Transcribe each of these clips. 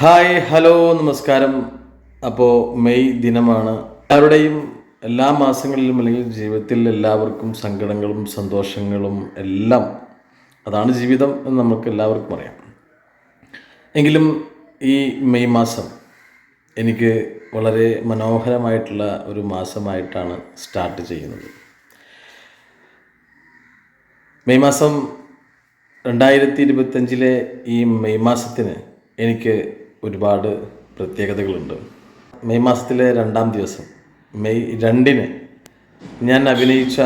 Hi hello നമസ്കാരം. അപ്പോൾ May ദിനമാണ്. എല്ലാവരുടെയും എല്ലാ മാസങ്ങളിലും അല്ലെങ്കിൽ ജീവിതത്തിൽ എല്ലാവർക്കും സങ്കടങ്ങളും സന്തോഷങ്ങളും എല്ലാം അതാണ് ജീവിതം എന്ന് നമുക്ക് എല്ലാവർക്കും അറിയാം. എങ്കിലും ഈ മെയ് മാസം എനിക്ക് വളരെ മനോഹരമായിട്ടുള്ള ഒരു മാസമായിട്ടാണ് സ്റ്റാർട്ട് ചെയ്യുന്നത്. മെയ് മാസം രണ്ടായിരത്തി ഇരുപത്തഞ്ചിലെ ഈ മെയ് മാസത്തിന് എനിക്ക് ഒരുപാട് പ്രത്യേകതകളുണ്ട്. മെയ് മാസത്തിലെ രണ്ടാം ദിവസം മെയ് രണ്ടിന് ഞാൻ അഭിനയിച്ച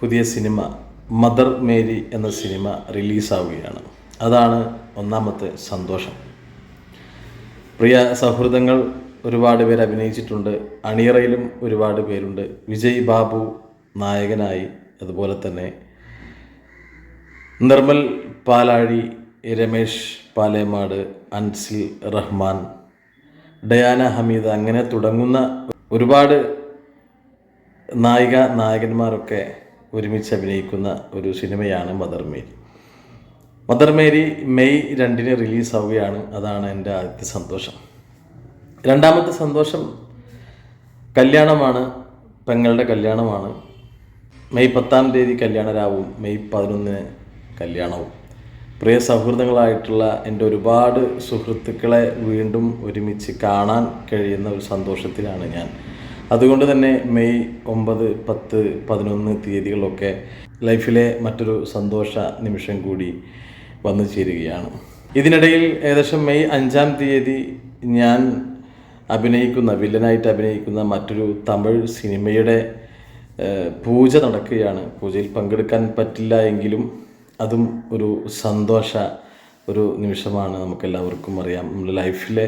പുതിയ സിനിമ മദർ മേരി എന്ന സിനിമ റിലീസാവുകയാണ്. അതാണ് ഒന്നാമത്തെ സന്തോഷം. പ്രിയ സൗഹൃദങ്ങൾ ഒരുപാട് പേര് അഭിനയിച്ചിട്ടുണ്ട്. അണിയറയിലും ഒരുപാട് പേരുണ്ട്. വിജയ് ബാബു നായകനായി അതുപോലെ തന്നെ നിർമ്മൽ പാലാഴി രമേഷ് പാലേമാട് അൻസിൽ റഹ്മാൻ ഡയാന ഹമീദ് അങ്ങനെ തുടങ്ങുന്ന ഒരുപാട് നായിക നായകന്മാരൊക്കെ ഒരുമിച്ച് അഭിനയിക്കുന്ന ഒരു സിനിമയാണ് Mother Mary. Mother Mary May രണ്ടിന് റിലീസാവുകയാണ്. അതാണ് എന്റെ ആദ്യത്തെ സന്തോഷം. രണ്ടാമത്തെ സന്തോഷം കല്യാണമാണ് പെങ്ങളുടെ കല്യാണമാണ്. മെയ് പത്താം തീയതി കല്യാണരാവും മെയ് പതിനൊന്നിന് കല്യാണവും. പ്രിയ സൗഹൃദങ്ങളായിട്ടുള്ള എന്റെ ഒരുപാട് സുഹൃത്തുക്കളെ വീണ്ടും ഒരുമിച്ച് കാണാൻ കഴിയുന്ന ഒരു സന്തോഷത്തിലാണ് ഞാൻ. അതുകൊണ്ട് തന്നെ മെയ് ഒമ്പത് പത്ത് പതിനൊന്ന് തീയതികളൊക്കെ ലൈഫിലെ മറ്റൊരു സന്തോഷ നിമിഷം കൂടി വന്നു ചേരുകയാണ്. ഇതിനിടയിൽ ഏകദേശം മെയ് അഞ്ചാം തീയതി ഞാൻ അഭിനയിക്കുന്ന വില്ലനായിട്ട് അഭിനയിക്കുന്ന മറ്റൊരു തമിഴ് സിനിമയുടെ പൂജ നടക്കുകയാണ്. പൂജയിൽ പങ്കെടുക്കാൻ പറ്റില്ല എങ്കിലും അതും ഒരു സന്തോഷ ഒരു നിമിഷമാണ് നമുക്കെല്ലാവർക്കും അറിയാം. നമ്മുടെ ലൈഫിലെ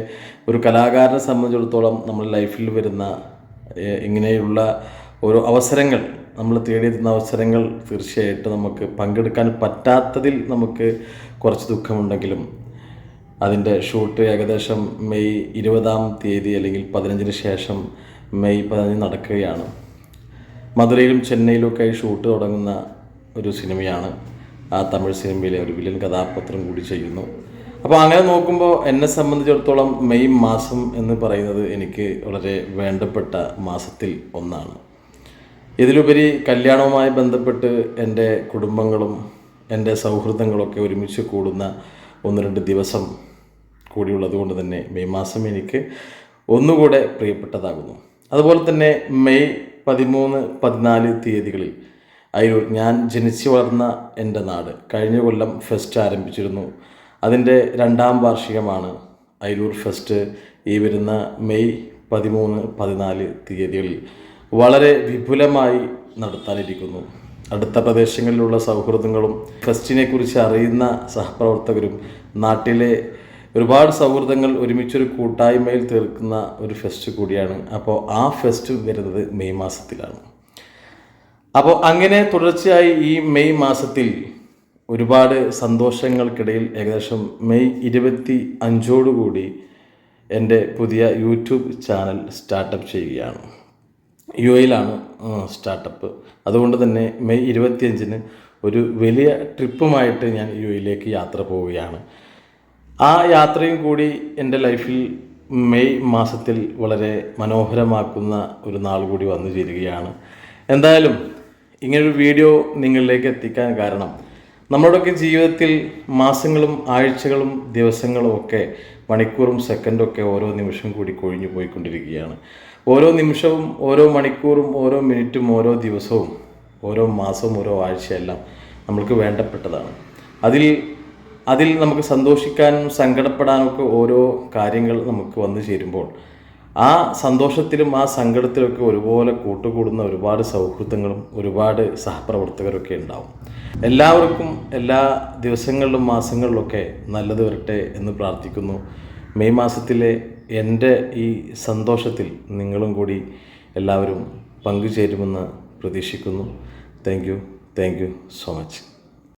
ഒരു കലാകാരനെ സംബന്ധിച്ചിടത്തോളം നമ്മുടെ ലൈഫിൽ വരുന്ന ഇങ്ങനെയുള്ള ഓരോ അവസരങ്ങൾ നമ്മൾ തേടിയെത്തുന്ന അവസരങ്ങൾ തീർച്ചയായിട്ടും നമുക്ക് പങ്കെടുക്കാൻ പറ്റാത്തതിൽ നമുക്ക് കുറച്ച് ദുഃഖമുണ്ടെങ്കിലും അതിന്റെ ഷൂട്ട് ഏകദേശം മെയ് ഇരുപതാം തീയതി അല്ലെങ്കിൽ പതിനഞ്ചിന് ശേഷം മെയ് പതിനഞ്ച് നടക്കുകയാണ്. മധുരയിലും ചെന്നൈയിലും ഒക്കെ ഷൂട്ട് തുടങ്ങുന്ന ഒരു സിനിമയാണ്. ആ തമിഴ് സിനിമയിലെ ഒരു വില്ലൻ കഥാപാത്രം കൂടി ചെയ്യുന്നു. അപ്പോൾ അങ്ങനെ നോക്കുമ്പോൾ എന്നെ സംബന്ധിച്ചിടത്തോളം മെയ് മാസം എന്ന് പറയുന്നത് എനിക്ക് വളരെ വേണ്ടപ്പെട്ട മാസത്തിൽ ഒന്നാണ്. ഇതിലുപരി കല്യാണവുമായി ബന്ധപ്പെട്ട് എന്റെ കുടുംബങ്ങളും എന്റെ സൗഹൃദങ്ങളൊക്കെ ഒരുമിച്ച് കൂടുന്ന ഒന്ന് രണ്ട് ദിവസം കൂടിയുള്ളത് കൊണ്ട് തന്നെ മെയ് മാസം എനിക്ക് ഒന്നുകൂടെ പ്രിയപ്പെട്ടതാകുന്നു. അതുപോലെ തന്നെ മെയ് പതിമൂന്ന് പതിനാല് തീയതികളിൽ അയ്യൂർ. ഞാൻ ജനിച്ചു വളർന്ന എന്റെ നാട് കഴിഞ്ഞ കൊല്ലം ഫെസ്റ്റ് ആരംഭിച്ചിരുന്നു. അതിന്റെ രണ്ടാം വാർഷികമാണ് അയ്യൂർ ഫെസ്റ്റ് ഈ വരുന്ന മെയ് പതിമൂന്ന് പതിനാല് തീയതികളിൽ. വളരെ വിപുലമായി നടത്താനിരിക്കുന്നു. അടുത്ത പ്രദേശങ്ങളിലുള്ള സൗഹൃദങ്ങളും ഫെസ്റ്റിനെ കുറിച്ച് അറിയുന്ന സഹപ്രവർത്തകരും നാട്ടിലെ ഒരുപാട് സൗഹൃദങ്ങൾ ഒരുമിച്ചൊരു കൂട്ടായ്മയിൽ തീർക്കുന്ന ഒരു ഫെസ്റ്റ് കൂടിയാണ്. അപ്പോൾ ആ ഫെസ്റ്റ് വരുന്നത് മെയ് മാസത്തിലാണ്. അപ്പോൾ അങ്ങനെ തുടർച്ചയായി ഈ മെയ് മാസത്തിൽ ഒരുപാട് സന്തോഷങ്ങൾക്കിടയിൽ ഏകദേശം മെയ് ഇരുപത്തി അഞ്ചോടുകൂടി എന്റെ പുതിയ യൂട്യൂബ് ചാനൽ സ്റ്റാർട്ടപ്പ് ചെയ്യുകയാണ്. യു എയിലാണ് സ്റ്റാർട്ടപ്പ്. അതുകൊണ്ട് തന്നെ മെയ് ഇരുപത്തിയഞ്ചിന് ഒരു വലിയ ട്രിപ്പുമായിട്ട് ഞാൻ യു എയിലേക്ക് യാത്ര പോവുകയാണ്. ആ യാത്രയും കൂടി എന്റെ ലൈഫിൽ മെയ് മാസത്തിൽ വളരെ മനോഹരമാക്കുന്ന ഒരു നാൾ കൂടി വന്നു ചേരുകയാണ്. എന്തായാലും ഇങ്ങനൊരു വീഡിയോ നിങ്ങളിലേക്ക് എത്തിക്കാൻ കാരണം നമ്മുടെയൊക്കെ ജീവിതത്തിൽ മാസങ്ങളും ആഴ്ചകളും ദിവസങ്ങളും ഒക്കെ മണിക്കൂറും സെക്കൻഡും ഒക്കെ ഓരോ നിമിഷം കൂടി കൊഴിഞ്ഞു പോയിക്കൊണ്ടിരിക്കുകയാണ്. ഓരോ നിമിഷവും ഓരോ മണിക്കൂറും ഓരോ മിനിറ്റും ഓരോ ദിവസവും ഓരോ മാസവും ഓരോ ആഴ്ചയെല്ലാം നമ്മൾക്ക് വേണ്ടപ്പെട്ടതാണ്. അതിൽ അതിൽ നമുക്ക് സന്തോഷിക്കാനും സങ്കടപ്പെടാനും ഒക്കെ ഓരോ കാര്യങ്ങൾ നമുക്ക് വന്നു ചേരുമ്പോൾ ആ സന്തോഷത്തിലും ആ സങ്കടത്തിലൊക്കെ ഒരുപോലെ കൂട്ടുകൂടുന്ന ഒരുപാട് സൗഹൃദങ്ങളും ഒരുപാട് സഹപ്രവർത്തകരൊക്കെ ഉണ്ടാവും. എല്ലാവർക്കും എല്ലാ ദിവസങ്ങളിലും മാസങ്ങളിലൊക്കെ നല്ലത് വരട്ടെ എന്ന് പ്രാർത്ഥിക്കുന്നു. മെയ് മാസത്തിലെ എന്റെ ഈ സന്തോഷത്തിൽ നിങ്ങളും കൂടി എല്ലാവരും പങ്കുചേരുമെന്ന് പ്രതീക്ഷിക്കുന്നു. Thank you thank you so much